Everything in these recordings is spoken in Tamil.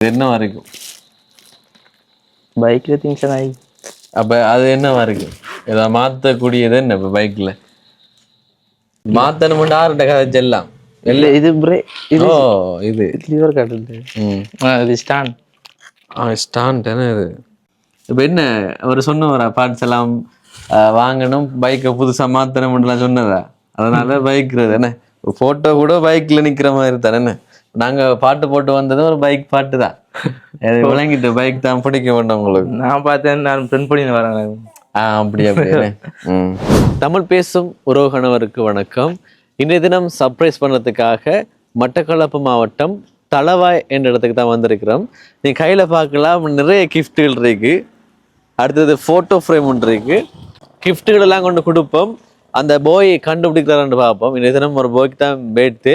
என்ன வரைக்கும்? பைக்ல திங்ஸ் ஆகி. அப்ப அது என்னவா இருக்கு இதை மாத்தக்கூடியது என்ன இப்ப பைக்ல மாத்தணும் ஆறுட்ட கதை செல்லாம். இல்ல இது பிரேக் இது ஓ இது. லிவர் காட்டுது ம். இது ஸ்டாண்ட் ஆ ஸ்டாண்ட் என்ன இது? இப்போ என்ன அவர் சொன்னவரா பார்ட்ஸ் எல்லாம் வாங்கணும் பைக்கை புதுசா மாத்தணும்லாம் சொன்னதா? அதனால பைக்றது என்ன போட்டோ கூட பைக்ல நிக்கிற மாதிரி தானே என்ன நாங்க பாட்டு போட்டு வந்ததும் ஒரு பைக் பாட்டு தான். விளங்கிட்டு பைக் தான் பிடிக்க மாட்டோம் உங்களுக்கு. நான் பார்த்தேன் நான் பிரிண்ட் பண்ணி வரேன் ஆ அப்படி அப்படியே ம். தமிழ் பேசும் உறவுகணவருக்கு வணக்கம். இன்றைய தினம் சர்ப்ரைஸ் பண்ணுறதுக்காக மட்டக்களப்பு மாவட்டம் தளவாய் என்ற இடத்துக்கு தான் வந்திருக்கிறோம். நீ கையில் பார்க்கலாம் நிறைய கிஃப்ட்டுகள் இருக்கு. அடுத்தது ஃபோட்டோ ஃப்ரேம் ஒன்று இருக்கு. கிஃப்ட்டுகள் எல்லாம் கொண்டு கொடுப்போம். அந்த போய் கண்டுபிடிக்கிறான்னு பார்ப்போம். இன்றைய தினம் ஒரு போய்க்கு தான் பேட்டு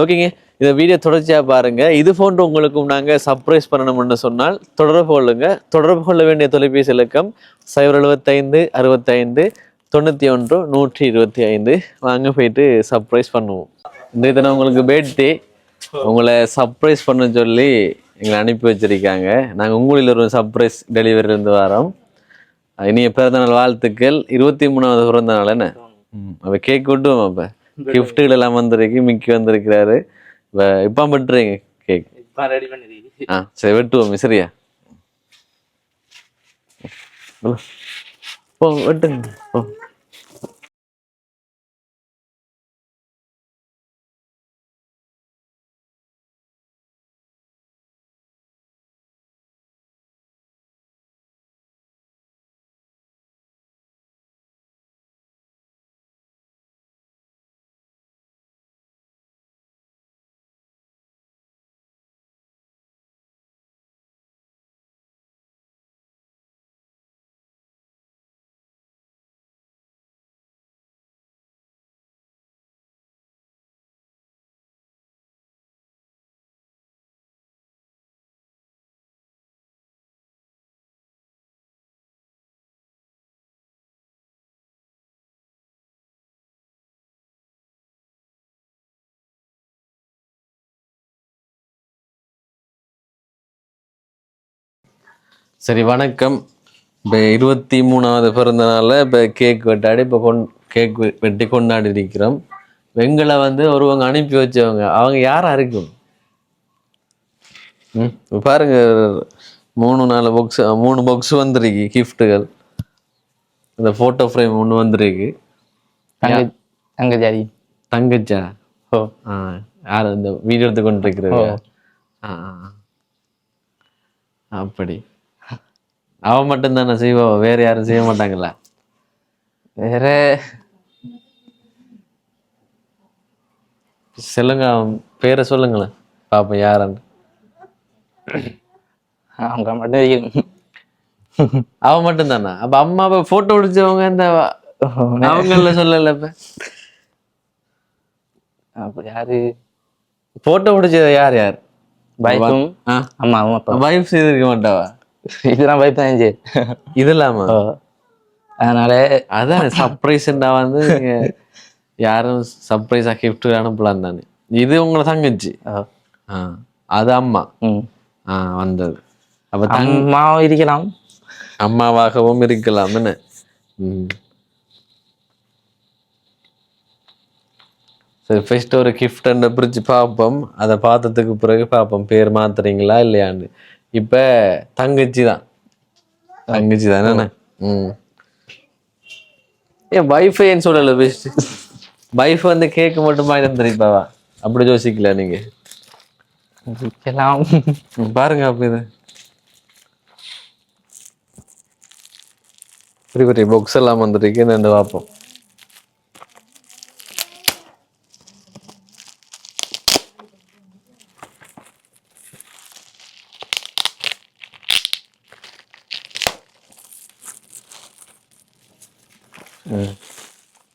ஓகேங்க இந்த வீடியோ தொடர்ச்சியாக பாருங்க. இது போன்று உங்களுக்கும் நாங்கள் சர்ப்ரைஸ் பண்ணணும்னு சொன்னால் தொடர்பு கொள்ளுங்க. தொடர்பு கொள்ள வேண்டிய தொலைபேசி இலக்கம் சைபர் எழுபத்தைந்து அறுபத்தைந்து தொண்ணூற்றி ஒன்று நூற்றி இருபத்தி ஐந்து வாங்க போயிட்டு சர்ப்ரைஸ் பண்ணுவோம். இன்றைய தினம் உங்களுக்கு பேர்த்டே உங்களை சர்ப்ரைஸ் பண்ண சொல்லி எங்களை அனுப்பி வச்சிருக்காங்க. நாங்கள் உங்களில் ஒரு சர்ப்ரைஸ் டெலிவரி இருந்து வரோம். இனிய பிறந்தநாள் வாழ்த்துக்கள். இருபத்தி மூணாவது பிறந்த நாள் என்ன? அப்போ கேக் விட்டுவோம் அப்போ. கிஃப்ட்டுகள் எல்லாம் வந்திருக்கு மிக்கி வந்திருக்கிறாரு. இப்போ இப்போ விட்டுறீங்க கேக் ரெடி பண்ணி ஆ சரி வெட்டுவோம் சரியா போ வெட்டுங்க போ. சரி வணக்கம். இப்போ இருபத்தி மூணாவது பிறந்தநாள இப்போ கேக் வெட்டாடி இப்போ கொண் கேக் வெட்டி கொண்டாடி இருக்கிறோம். எங்களை வந்து ஒருவங்க அனுப்பி வச்சவங்க அவங்க யாரா இருக்கும் ம் பாருங்க மூணு நாலு பாக்ஸ் மூணு பாக்ஸ் வந்திருக்கு கிஃப்ட்டுகள் இந்த ஃபோட்டோ ஃப்ரேம் ஒன்று வந்திருக்கு. தங்க தங்க ஜாதி தங்கச்சா? ஓ. ஆ யார் இந்த வீடியோ எடுத்து கொண்டு இருக்கிறது ஓ. ஆ ஆ, ஆ. அப்படி. அவ மட்டும் தானே செய்வா வேற யாரும் செய்ய மாட்டாங்களா வேற. சொல்லுங்க அவன் பேரை சொல்லுங்களேன். பாப்போம் யாருன்னு. அவங்க மட்டும் வைக்கணும். அவ மட்டும் தானா அப்ப அம்மாவை போட்டோ பிடிச்சவங்க இந்த அவங்கள சொல்லல இப்ப. அப்ப யாரு? போட்டோ பிடிச்சது யார் யார்? ஆமா ஆமா அப்பா வைஃப் செய்திருக்க மாட்டாவா? இதெல்லாம் பைப் தான். இது இல்லாம. அதனால அதான் சர்ப்ரைஸ்ண்டா வந்து யாரும் சர்ப்ரைஸா கிஃப்ட் அனுப்பலாம் தானே. இது உங்களை தங்கச்சி. அது அம்மா. ம். ஆ வந்தது. அப்ப அம்மாவும் இருக்கலாம். அம்மாவாகவும் இருக்கலாம் என்ன? சரி ஃபர்ஸ்ட் ஒரு கிஃப்ட் பிரிச்சு பார்ப்போம் அதை பார்த்ததுக்கு பிறகு பார்ப்போம் பேர் மாத்துறீங்களா இல்லையான்னு. இப்ப தங்கச்சி தான் தங்கச்சி தானே ம். ஏன் வைஃபைன்னு சொல்லல பெஸ்ட் வைஃப் வந்து கேக் மட்டும் வாங்கிட்டு வந்துருப்பாவா அப்படி யோசிக்கல நீங்க. பாருங்க அப்ப இது. பெரிய பெரிய பாக்ஸ் எல்லாம் வந்துருக்கு இந்த பார்ப்போம்.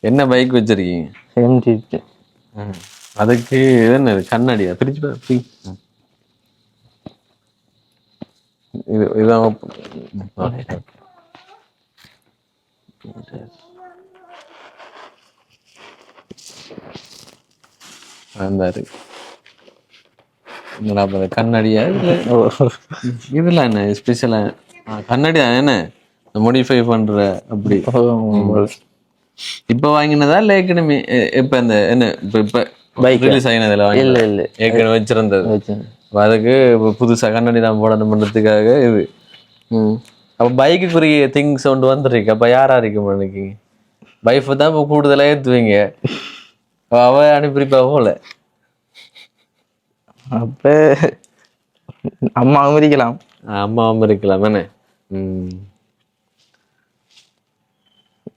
என்ன பைக் வச்சிருக்கீங்க? எம்டி. அதுக்கு என்ன? கண்ணாடியா? பிரிச்சு. இது இதான் அப்ப அது கண்ணாடியா? இதெல்லாம் என்ன? ஸ்பெஷலா கண்ணாடி என்ன? மோடிஃபை பண்ற அப்படி. இப்ப வாங்கினதா இல்ல ஏற்கனவே இப்ப இந்த என்ன இப்ப இப்ப Bike. ரிலீஸ் ஆகினதுல வாங்கினதா? இல்ல இல்ல. ஏற்கனவே வச்சிருந்தது. அதுக்கு இப்ப புதுசா கண்ணாடி தான் போடணும் பண்றதுக்காக இது. ம். அப்ப பைக்குக்குரிய திங்ஸ் ஒன்று வந்துருக்கு. அப்ப யாரா இருக்க மாட்டேங்க பைஃப் தான் இப்ப கூடுதலா ஏத்துவீங்க. அப்ப அவ அனுப்பியிருப்பா போல. அப்ப அம்மாவும் இருக்கலாம். அம்மாவும் இருக்கலாம் என்ன? ம்.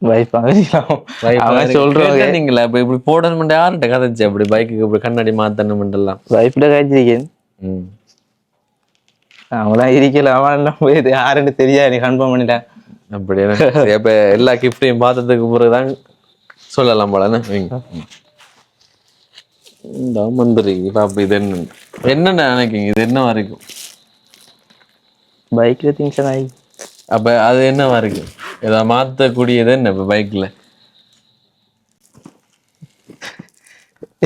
இருக்கலாம் அவன் சொல்றாங்க இப்ப இப்படி போடணும்னு யார்கிட்ட கதைச்சு அப்படி பைக்குக்கு இப்படி கண்ணாடி மாத்தணும்ன்றலாம் வைஃப்ட காய்ச்சிருக்கேன். அவங்களாம் இருக்கலாம் அவன் எல்லாம் யாருன்னு தெரியாது நீ கன்ஃபார்ம் பண்ணிட்டேன் அப்படியே? சரி, அப்ப எல்லா கிஃப்டையும் பார்த்ததுக்கு பிறகுதான் சொல்லலாம் போல என்ன? வைங்க. இந்த வந்துருக்கு பாப்பா இது என்ன? என்னென்ன நினைக்கிங்க இது என்ன வரைக்கும் பைக்ல திங்ஸ் அப்ப அது என்னவா இருக்கு? ஏதாவது மாத்தக்கூடியது என்ன இப்ப பைக்ல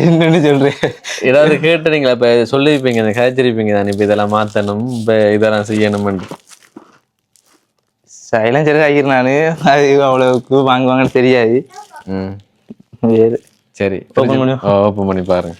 என்னன்னு சொல்றேன் ஏதாவது கேட்டுறீங்களா? இப்ப சொல்லியிருப்பீங்க கதைச்சிருப்பீங்க தான் இப்ப இதெல்லாம் மாத்தணும் இப்ப இதெல்லாம் செய்யணும்னு. சைலன்சர் ஆகிரு நானு. அது அவ்வளவுக்கு வாங்குவாங்கன்னு தெரியாது. ம். வேறு. சரி Open பண்ணு. ஓப்பன் பண்ணி பாருங்க.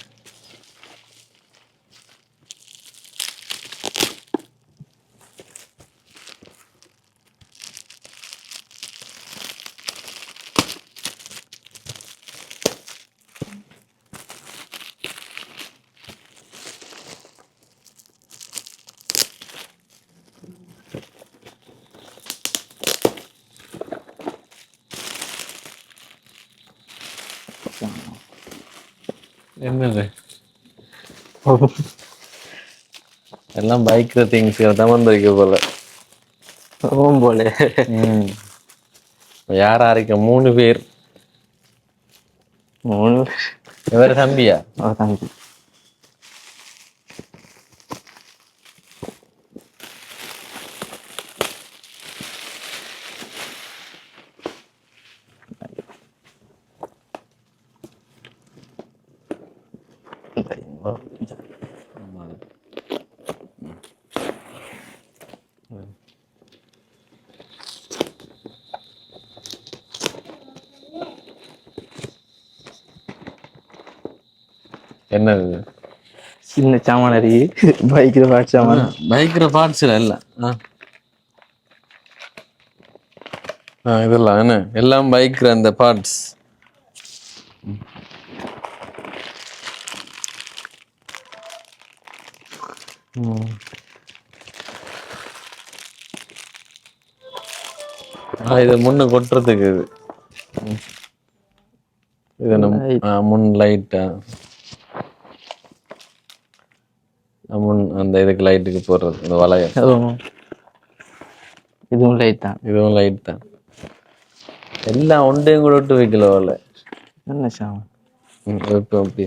என்னது? எல்லாம் பைக்ல திங்ஸ் தான் வந்திருக்கு போல. ஓம் போல. யாரா இருக்க மூணு பேர். மூணு இவர் தம்பியா? தம்பி என்னது இது? சின்ன சாமான். இருக்கு பைக்ல பாட்டு சாமான் பைக்கிற பார்ட்ஸ் இல்ல இதெல்லாம் என்ன? எல்லாம் பைக்கிற அந்த பார்ட்ஸ் இது முன்ன கொட்டுறதுக்கு இது. இது முன் லைட்டா முன் அந்த இதுக்கு லைட்டுக்கு போடுறது இந்த வளையம். அதுவும் இதுவும் லைட் தான். இதுவும் லைட் தான். எல்லாம் ஒன்றையும் கூட விட்டு வைக்கல போல என்ன சாமான் ம், வைப்போம் அப்படி.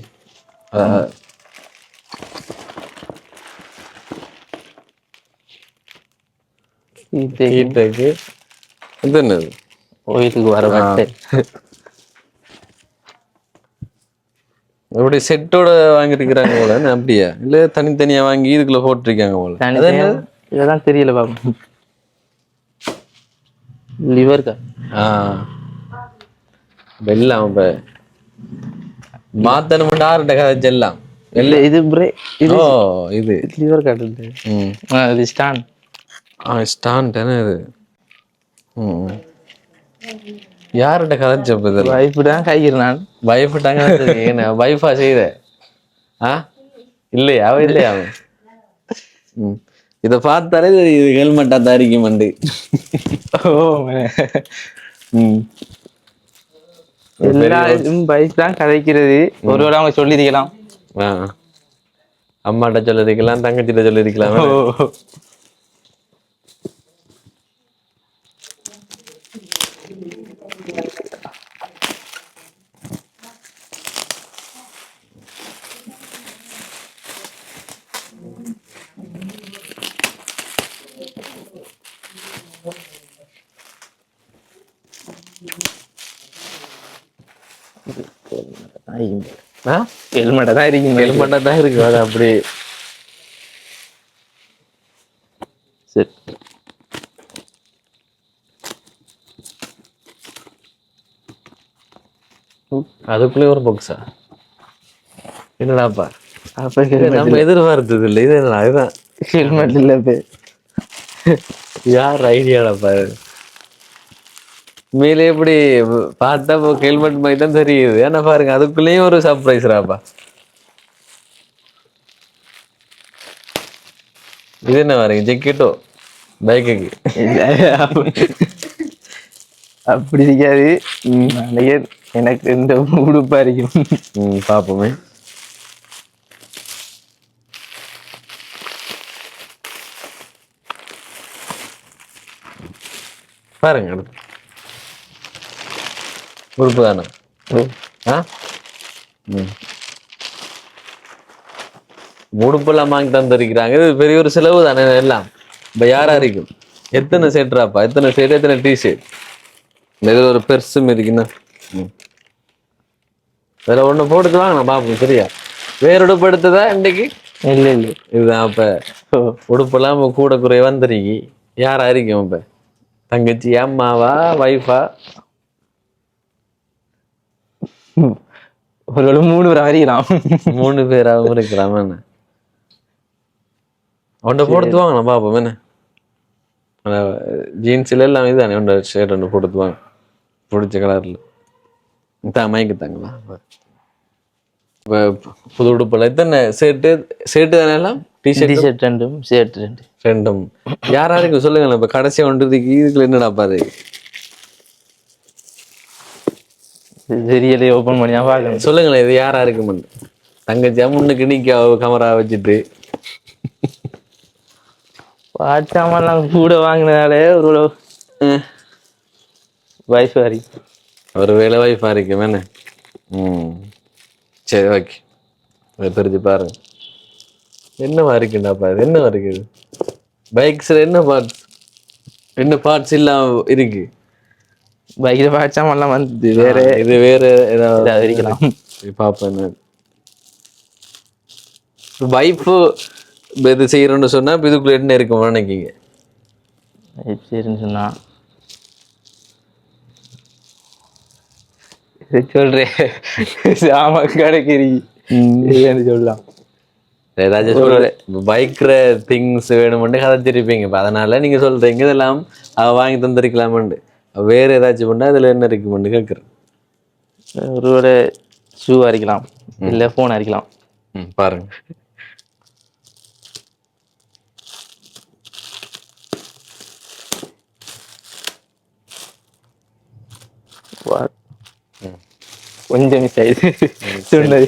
இது ஹீட்டுக்கு இது என்னது? கோயிலுக்கு வர வட்டை. அப்படி செட்டோட வாங்கியிருக்கிறாங்க போல அப்படியா? இல்ல தனித்தனியா வாங்கி இதுக்குள்ள போட்டிருக்காங்க போல. இதெல்லாம் தெரியல பாப்போம் லிவர் கா? ஆ. வெல்லாம் இப்ப. மாத்தணும் ஆறுட்ட கதை எல்லாம் இல்ல இது பிரே இது ஓ இது. லிவர் ஆ, இது ஸ்டாண்ட் ஆ ஸ்டாண்ட் என்ன இது. ம். யார்கிட்ட கதைச்சப்ப இதில் வைஃப் தான் கைக்கிறேன் நான் பயப்பட்டாங்க என்ன வைஃபா செய்த. ஆ? இல்லையா? அவ இல்லையா? அவன் ம். இதை பார்த்தாலே இது ஹெல்மெட்டா தாரிக்கு மண்டு ஓ ம். எல்லா இதுவும் பைக் தான் கதைக்கிறது. ஒருவேளை அவங்க சொல்லியிருக்கலாம். அம்மாட்ட சொல்லிருக்கலாம் தங்கச்சிட்ட சொல்லிருக்கலாம் இருக்கும் ஆ? ஹெல்மெட்டை தான் இருக்கும் அது அப்படி. சரி. அதுக்குள்ளே ஒரு பாக்ஸா என்னடாப்பா? அப்போ நம்ம எதிர்பார்த்தது இல்லை இது இதுதான் ஹெல்மெட் இல்லை யார் ஐடியாடா பாரு மேலே எப்படி பார்த்தா ஹெல்மெட் மாதிரி தான் தெரியுது. ஏன்னா பாருங்க அதுக்குள்ளேயும் ஒரு சர்ப்ரைஸ்ராப்பா இது என்ன பாருங்க ஜெக்கெட்டோ பைக்குக்கு. அப்படி இருக்காது. எனக்கு இந்த உடுப்பா இருக்கும். ம் பார்ப்போமே பாருங்க உறுப்பு தானே? ஆ? ம். உடுப்பெல்லாம் வாங்கி தந்திருக்கிறாங்க. இது பெரிய ஒரு செலவு தானே எல்லாம். இப்போ யாரா இருக்கும் எத்தனை செட்ராப்பா எத்தனை செட் எத்தனை டி ஷர்ட் இதில் ஒரு பெருசும் இருக்குண்ணா ம். வேற ஒண்ணு போட்டுட்டு வாங்க நான் பார்ப்போம். சரியா? வேற உடுப்பு எடுத்ததா இன்னைக்கு இல்லை இல்லை. இதுதான் அப்ப. உடுப்பெல்லாம் இப்ப கூட குறைய வந்துருக்கி. யாரா இருக்கும் இப்ப? தங்கச்சி அம்மாவா வைஃபா ஒரு மூணு பேர் அறியலாம் மூணு பேராகவும் இருக்கிறாம என்ன? ஒன்றை போடுத்து வாங்க நான் பார்ப்போம் என்ன? ஜீன்ஸில் எல்லாம் இதுதானே ஒன்று ஷர்ட் ஒன்று போடுத்து வாங்க பிடிச்ச கலரில் தான் மயக்கு தாங்களா இப்போ புது உடுப்பில் எத்தனை ஷர்ட்டு ஷர்ட்டு தானே எல்லாம்? டிஷர்ட் டிஷர்ட் ரெண்டும் ஷர்ட் ரெண்டு ரெண்டும். யாரா இருக்கு சொல்லுங்களேன் இப்ப கடைசியா ஒன்று இதுக்குள்ள என்னடா பாரு? தெரியலையே ஓப்பன் பண்ணி தான் பார்க்கணும் சொல்லுங்களேன் இது யாரா இருக்குமென்னு தங்கச்சியா முன்னுக்கு நிக்க கமரா வச்சுட்டு. வாட்சாமெல்லாம் கூட வாங்கினதாலே ஒரு வயசு வரி ஒரு வேலை வாய்ப்பா இருக்கும் என்ன? ம். சரி ஓகே அதை பிரிச்சு பாருங்க. என்னவா இருக்குண்டாப்பா இது? என்னவா இருக்குது? பைக்ஸ்ல என்ன பார்ட்ஸ் என்ன பார்ட்ஸ் இல்லாம இருக்கு? பைக்கில் வாட்சாமெல்லாம் வந்து வேற இது வேற ஏதாவது இருக்கலாம். பார்ப்பேன் வைஃபு இது செய்யறோம்னு சொன்னா இதுக்குள்ள என்ன இருக்கும் நினைக்கிங்க சரின்னு சொன்னா சொல்றேன் ஆமா கிடைக்கிறீ சொல்லலாம் ஏதாச்சும் சொல்ற பைக்ல திங்ஸ் வேணுமெண்டு கதைச்சிருப்பீங்க அதனால நீங்க சொல்றீங்க இதெல்லாம் வாங்கி தந்திருக்கலாமண்டு வேற ஏதாச்சும் பண்ணா இதுல என்ன இருக்குமெண்டு கேட்குறேன். ஒருவேளை ஷூ அரிக்கலாம் இல்ல போன் அரிக்கலாம். ம் பாருங்க. கொஞ்சம் மிஸ் ஆயிடுது சொன்னது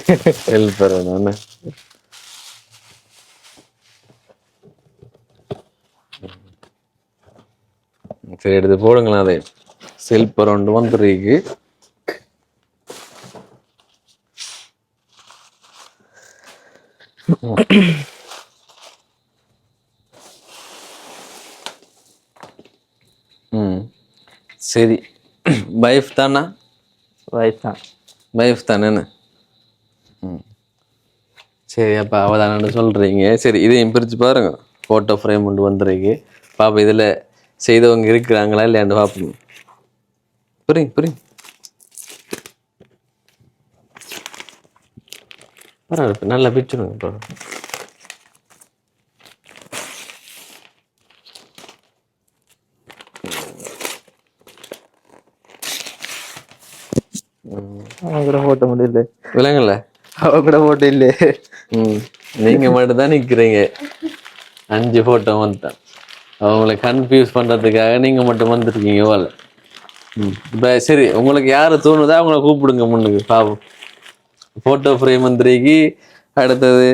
ஹெல்ப் பண்ணணும் சரி எடுத்து போடுங்களேன் அதை. செல்ஃப் அரௌண்ட் வந்துருக்கு. ம். சரி. வைஃப் தானா? வயசு தான். வைஃப் தானே ம். சரி அப்போ அவதானு சொல்கிறீங்க சரி இதையும் பிரித்து பாருங்க. ஃபோட்டோ ஃப்ரேம் கொண்டு வந்துருக்கு. பாப்பா இதில் செய்தவங்க இருக்கிறாங்களா இல்லையாண்டு பார்ப்போம் புரியுங்க புரியுங்க பரவாயில்ல நல்லா பிடிச்சிருங்க பரவாயில்ல. அவன் கூட போட்ட முடியல விலங்கல்ல அவ கூட போட்ட இல்ல. நீங்க மட்டும் தான் நிக்கிறீங்க. அஞ்சு போட்டோ வந்துட்டான் அவங்கள கன்ஃபியூஸ் பண்றதுக்காக நீங்க மட்டும் வந்திருக்கீங்க போல. ம். இப்போ சரி உங்களுக்கு யாரு தோணுதோ அவங்கள கூப்பிடுங்க முன்னுக்கு பாவம் ஃபோட்டோ ஃப்ரேம் வந்துருக்கி அடுத்தது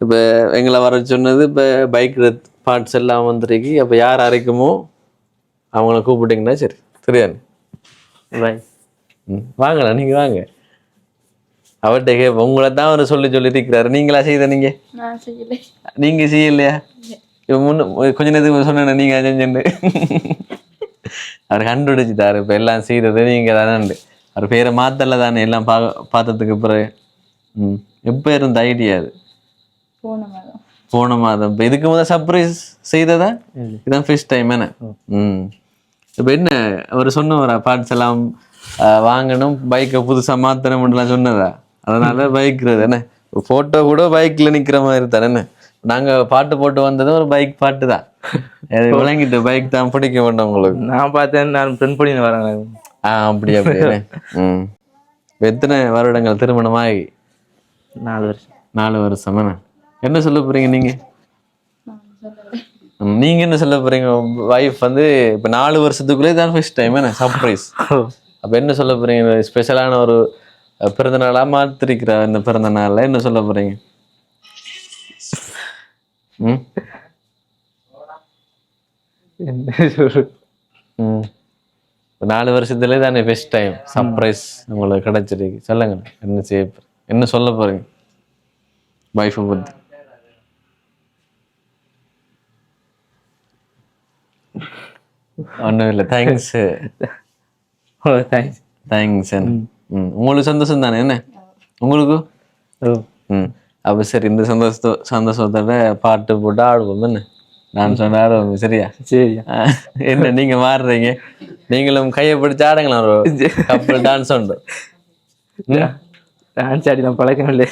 இப்போ எங்களை வர சொன்னது இப்போ பைக் பார்ட்ஸ் எல்லாம் வந்துருக்கி அப்போ யார் அரைக்குமோ அவங்கள கூப்பிட்டீங்கன்னா சரி சரியானு பாய் ம் வாங்கண்ணா நீங்க வாங்க. அவர்கிட்ட கேட்போம் உங்களை தான் அவர் சொல்லி சொல்லி இருக்கிறாரு. நீங்களா செய்த நீங்க? நான் செய்யலை. நீங்க செய்யலையா? இவன் முன்ன கொஞ்ச நேரத்துக்கு சொன்னேன் நீங்க செஞ்சுண்டு அவர் கண்டுபிடிச்சிட்டாரு இப்ப எல்லாம் செய்யறது நீங்க தானே அவர் பேரை மாத்தல தானே எல்லாம் பா பார்த்ததுக்கு பிறகு. ம் எப்போ இருந்த ஐடியா அது? போன மாதம். இப்ப இதுக்கு முதல் சர்ப்ரைஸ் செய்ததா? இதான் ஃபர்ஸ்ட் டைம் என்ன? ம். இப்போ என்ன அவர் சொன்னவரா பார்ட்ஸ் எல்லாம் வாங்கணும் பைக்கை புதுசா மாத்தணும்லாம் சொன்னதா? அதனால பைக்றது என்ன? போட்டோ கூட பைக்ல நிக்கிற மாதிரி தானே என்ன நாங்க பாட்டு போட்டு வந்ததும் ஒரு பைக் பாட்டு தான். விளங்கிட்டு பைக் தான் பிடிக்க மாட்டோம் உங்களுக்கு. நான் பார்த்தேன் நான் ஃப்ரெண்ட் பண்ணி வரேன் ஆ அப்படி அப்படியே ம். எத்தனை வருடங்கள் திருமணமாகி? நாலு வருஷம். நாலு வருஷம்? என்ன சொல்ல போறீங்க நீங்க? நீங்க என்ன சொல்ல போறீங்க? வைஃப் வந்து இப்ப நாலு வருஷத்துக்குள்ளே தான் ஃபர்ஸ்ட் டைம் என்ன? சர்ப்ரைஸ் அப்ப என்ன சொல்ல போறீங்க? ஸ்பெஷலான ஒரு பிறந்த நாளா மாத்திருக்கிற இந்த பிறந்த நாள்ல? என்ன சொல்ல போறீங்க? நாலு வருஷத்துலேயே தானே ஃபர்ஸ்ட் டைம் சர்ப்ரைஸ் உங்களுக்கு கிடைச்சிருக்கு சொல்லுங்க என்ன செய்ய? என்ன சொல்ல போறீங்க வைஃபை பத்தி ஒன்றும் இல்லை தேங்க்ஸ் ஓ தேங்க்ஸ் தேங்க்ஸ் ம் உங்களுக்கு சந்தோஷம் தானே என்ன உங்களுக்கு ம் அப்போ சரி இந்த சந்தோஷத்தோ சந்தோஷத்தோட பாட்டு போட்டு ஆடுவோம் என்ன? நான் சொன்ன ஆடுவோம் சரியா? என்ன நீங்க மாறுறீங்க? நீங்களும் கையை பிடிச்சு ஆடுங்களா ஒரு கப்பல் டான்ஸ் உண்டு. டான்ஸ் ஆடி நான் பழக்கம் இல்லை